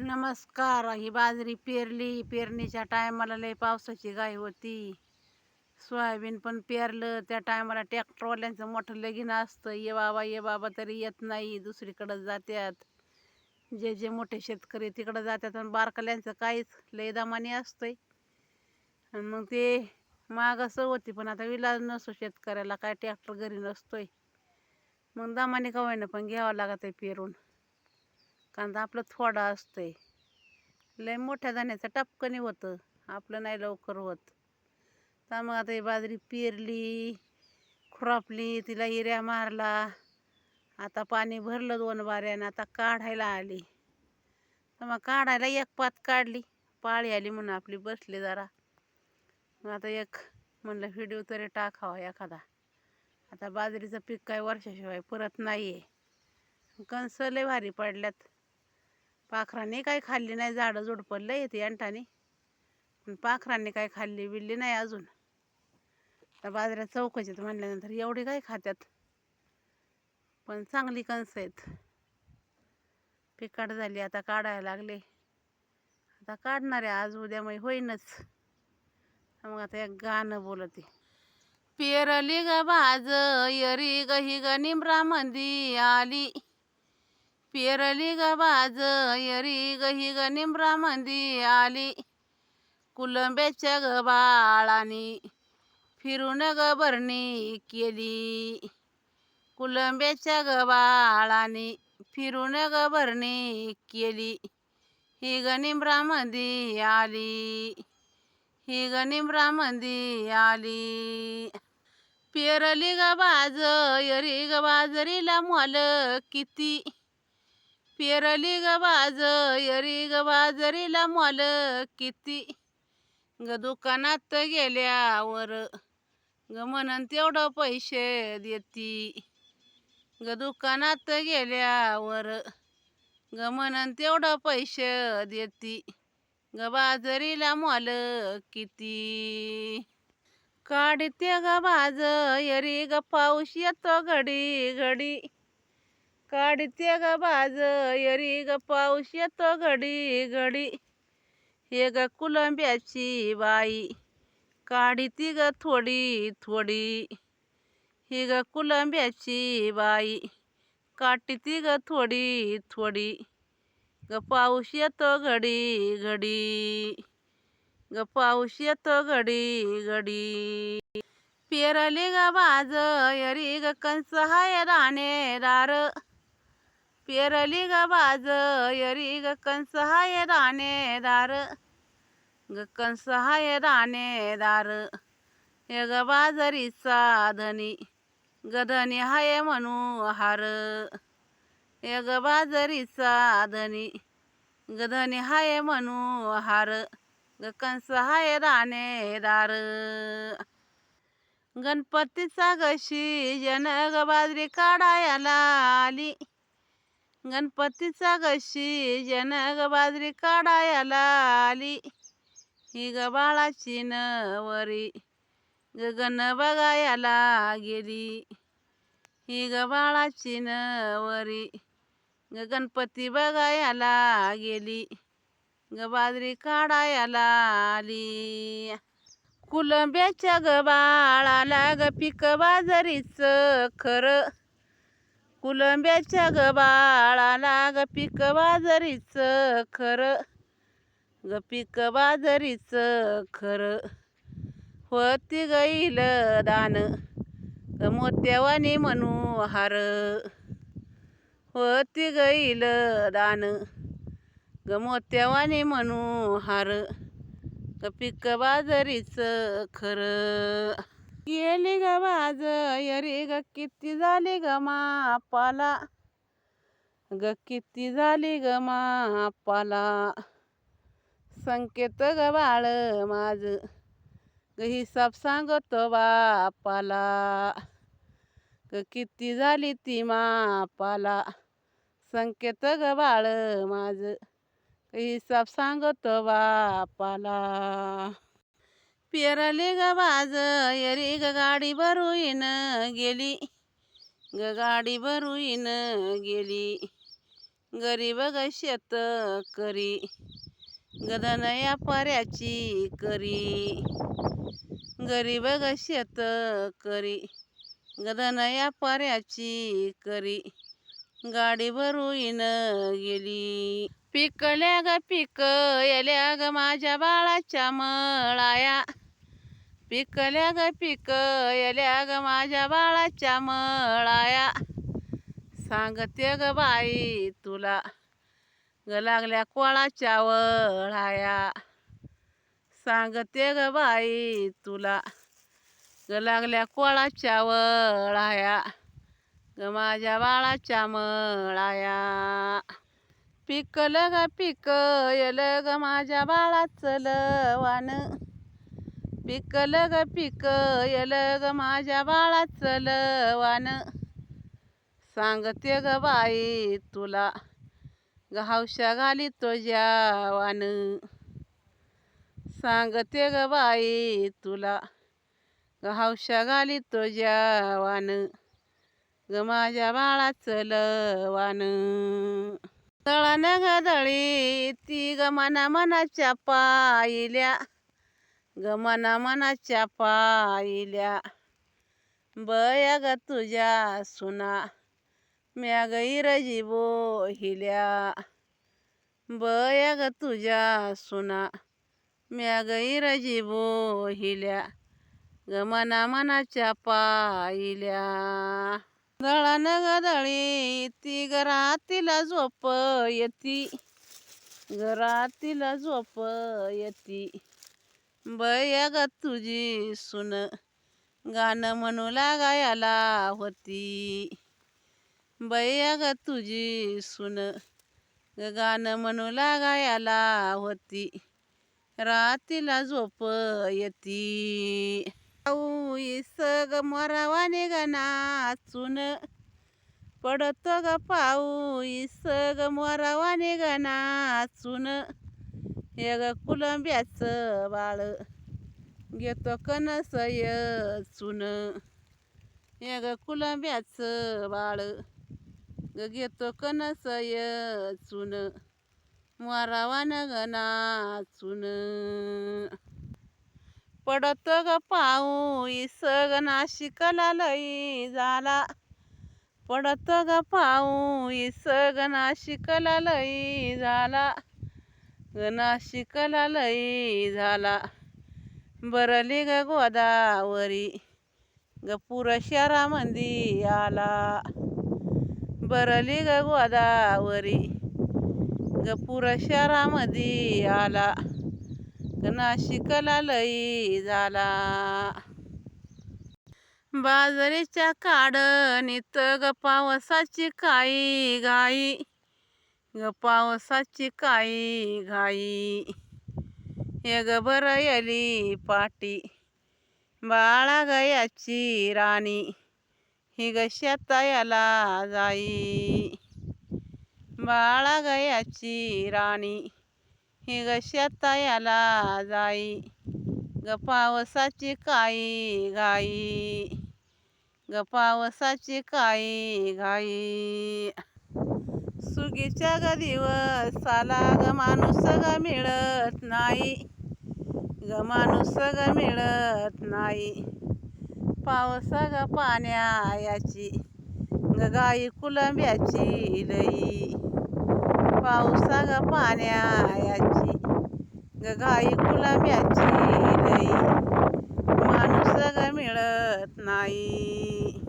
नमस्कार. ही बाजरी पेरली. पेरणीच्या टायमाला लय पावसाची गाय होती. सोयाबीन पण पेरलं. त्या टायमाला ट्रॅक्टरवाल्यांचं मोठं लगीन असतं. ये बाबा ये बाबा तरी येत नाही. दुसरीकडं जात्यात. जे जे मोठे शेतकरी तिकडं जातात आणि बारकल्यांचं काहीच लय असतं असतंय. आणि मग ते मागसं होती पण आता विलाज नसतो शेतकऱ्याला. काय ट्रॅक्टर घरी नसतोय. मग दामाने का होईना पण घ्यावं लागत आहे पेरून. कांदा आपलं थोडा असतंय. लय मोठ्या धान्याचं टपकनी होतं. आपलं नाही लवकर होत. तर मग आता ही बाजरी पेरली खुरापली तिला हिऱ्या मारला. आता पाणी भरलं दोन बाऱ्यानं आता काढायला आली. तर मग काढायला एक पात काढली. पाळी आली म्हणून आपली बसली जरा. मग आता एक म्हणलं व्हिडिओ तरी टाकावा एखादा. आता बाजरीचं पीक काय वर्षाशिवाय परत नाही आहे कणसं लय भारी पडल्यात. पाखरांनी काही खाल्ली नाही झाडं झुडपडलं येते अंटाने पण पाखरांनी काही खाल्ली बिल्ली नाही अजून. तर बाजऱ्यात चौकशीत म्हणल्यानंतर एवढी काय खात्यात? पण चांगली कणसं आहेत. पिकाट झाली आता काढायला लागले. आता काढणार आहे आज उद्या मग होईनच. मग आता एक गाणं बोलते. पेरली ग बाज यरी ग ही ग निमरा मंदी आली. पेरली ग बाज यरी ग ही ग निमरा मंदी आली. कुलंब्याच्या ग बाळानी फिरून ग भरणी केली. कुलंब्याच्या ग बाळानी फिरून ग भरणी केली. ही ग निमरामंदी आली. ही ग निमरामंदी आली. पेरली ग बाज यरी ग बाजरीला मोल किती? पेरली ग बाज यरी ग बाजरीला मॉल किती? ग दुकानात गेल्यावर ग म्हणन तेवढं पैसे देती. ग दुकानात गेल्यावर ग म्हणन तेवढं पैसे देती. ग बाजरीला मॉल किती? काढते ग बाज यरी ग पाऊस येतो घडी घडी. काढते ग बाज यरी ग पाऊस येतो घडी घडी. हे ग कुलंब्याची बाई काढती ग थोडी थोडी. ही ग कुलंब्याची बाई काटती ग थोडी थोडी. ग पाऊस येतो घडी घडी ग पाऊस येतो घडी घडी. पेरली ग बाज यरी ग कंस हाय राणेदार पेरली ग बाज यरी ग कंस हाय राणेदार ग कंस हाय राणेदार हे ग बाजरीचा धनी गधनी हाय म्हणू हार. हे ग बाजरीचा धनी गधनी हाय म्हणू हार. ग कंस हाय राणेदार गणपतीचा गशी जन ग बाजरी काढायला आली. गणपतीचा गशी जन ग बाजरी काढायला आली. ही ग बाळाची नवरी गगन बघायला गेली. ही ग बाळाची नवरी ग गणपती बघायला गेली. ग बाजरी काढायला आली. कुलंब्याच्या ग बाळाला ग पीक बाजरीच खरं कुलंब्याच्या ग बाळाला ग पीक बाजरीच खरं ग पीक बाजरीच खरं. होती गईल दान ग मोत्यावानी म्हणू हार. होती गईल दान ग मोत्यावानी म्हणू हार. ग पीक बाजरीच खरं. केली ग बाज यरी ग किती झाली ग मापाला. ग किती झाली ग मापाला. संकेत ग बाळ माझ ग हिसाब सांगतो बापाला. ग किती झाली ती मापाला. संकेत ग बाळ माझ ग हिसाब सांगतो बापाला. पेरली ग बाज यरी ग गाडी भरुईन गेली. ग गाडी भरुईन गेली. गरीब ग शेत करी. गदनया पर्याची करी. गरीब ग शेत करी. गदनया पर्याची करी. गाडी भरून गेली. पिकल्या ग पिकल्या ग माझ्या बाळाच्या मळाया. पिकल्या ग पिक ग माझ्या बाळाच्या मळाया. सांगते ग बाई तुला ग लागल्या कोळाच्या वळाया. सांगते ग बाई तुला ग लागल्या कोळाच्या वळाया. ग माझ्या बाळाच्या मळाया. पिकलं ग पिक ग माझ्या बाळाचं लवान. पिकलं ग पिक ग माझ्या बाळाचं लवान. सांगते ग बाई तुला ग घाली तो जावान. सांगते ग बाई तुला घावशा घाली तो जावान. ग माझ्या बाळाचं लवान. तळानं गदळी ती गमना मना मनाच्या पाहिल्या ग मनाच्या पाहिल्या बया ग तुझ्या सुना म्या गैरजी बोहिल्या. बया ग तुझ्या सुना म्या गैरजी बोहिल्या. ग मनाच्या पाहिल्या दळण गदळी ती घरातीला झोप येती. घरातीला झोप येती. बया ग तुझी सुन गाणं म्हणू लागायला होती. बया ग तुझी सुन गाणं म्हणू लागायला होती. रातीला झोप येती. पाऊस ग मोरावाने ग नाचून पडतो ग पाऊस ग मोरावाने ग नाचून हे ग कुलंब्याचं बाळ घेतो कणस चुन हे ग कुलंब्याचं बाळ ग घेतो कणस चुन मोरावान ग नाचून पडतो ग पाऊस ग नाशिकला लई झाला पडतो ग पाऊस ग नाशिकला लई झाला ग नाशिकला लई झाला बरली ग गोदावरी. ग पुर शहरामंदी आला. बरली ग गोदावरी. ग पुर शहरामंदी आला. नाशिकला लई झाला. बाजरीच्या काढणीत ग पावसाची काई घाई. ग पावसाची काई घाई. हे ग बरयली पाटी. बाळा गयाची राणी. ही ग शेतायाला जाई. बाळा गयाची राणी. ही ग शेतायाला जाई ग पावसाची काई गाई ग पावसाची काई घाई. सुगीच्या ग दिवस आला ग माणूस ग मिळत नाही ग माणूस ग मिळत नाही. पावसा ग पाण्याची ग गाई कुलंब्याची लई. पावसा ग पाण्याची ग गाई गुलाब्याची लई माणूस ग मिळत नाही